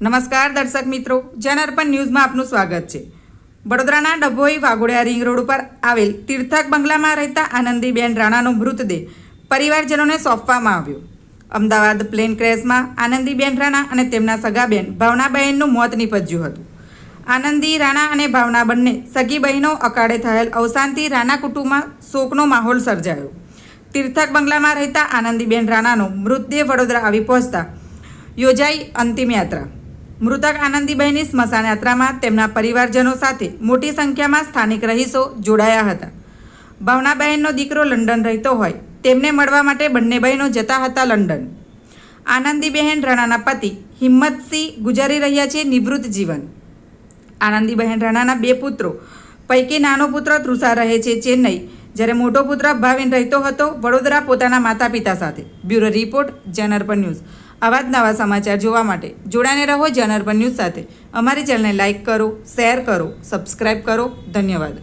નમસ્કાર દર્શક મિત્રો જનઅર્પણ ન્યૂઝમાં આપનું સ્વાગત છે. વડોદરાના ડભોઈ વાઘોડિયા રિંગ રોડ ઉપર આવેલ તીર્થક બંગલામાં રહેતા આનંદીબેન રાણાનો મૃતદેહ પરિવારજનોને સોંપવામાં આવ્યો. અમદાવાદ પ્લેન ક્રેશમાં આનંદીબેન રાણા અને તેમના સગાબેન ભાવનાબહેનનું મોત નીપજ્યું હતું. આનંદી રાણા અને ભાવના બંને સગી બહેનો અકાળે થયેલ અવસાનથી રાણા કુટુંબમાં શોકનો માહોલ સર્જાયો. તીર્થક બંગલામાં રહેતા આનંદીબેન રાણાનો મૃતદેહ વડોદરા આવી પહોંચતા યોજાઈ અંતિમ યાત્રા. મૃતક આનંદીબહેનની સ્મશાન યાત્રામાં તેમના પરિવારજનો સાથે મોટી સંખ્યામાં સ્થાનિક રહીશો જોડાયા હતા. ભાવનાબહેનનો દીકરો લંડન રહેતો હોય, તેમને મળવા માટે બંને બહેનો જતા હતા લંડન. આનંદીબહેન રાણાના પતિ હિંમતસિંહ ગુજારી રહ્યા છે નિવૃત્ત જીવન. આનંદીબહેન રાણાના બે પુત્રો, પૈકી નાનો પુત્ર તૃષા રહે છે ચેન્નઈ. જ્યારે મોટો પુત્ર ભાવિન રહેતો હતો, વડોદરા પોતાના માતા પિતા સાથે. બ્યુરો રિપોર્ટ જનરપન ન્યૂઝ. આવા જ નવા સમાચાર જોવા માટે જોડાને રહો જનઅર્પણ ન્યૂઝ સાથે. અમારી ચેનલને લાઇક કરો, શેર કરો સબસ્ક્રાઈબ કરો. ધન્યવાદ.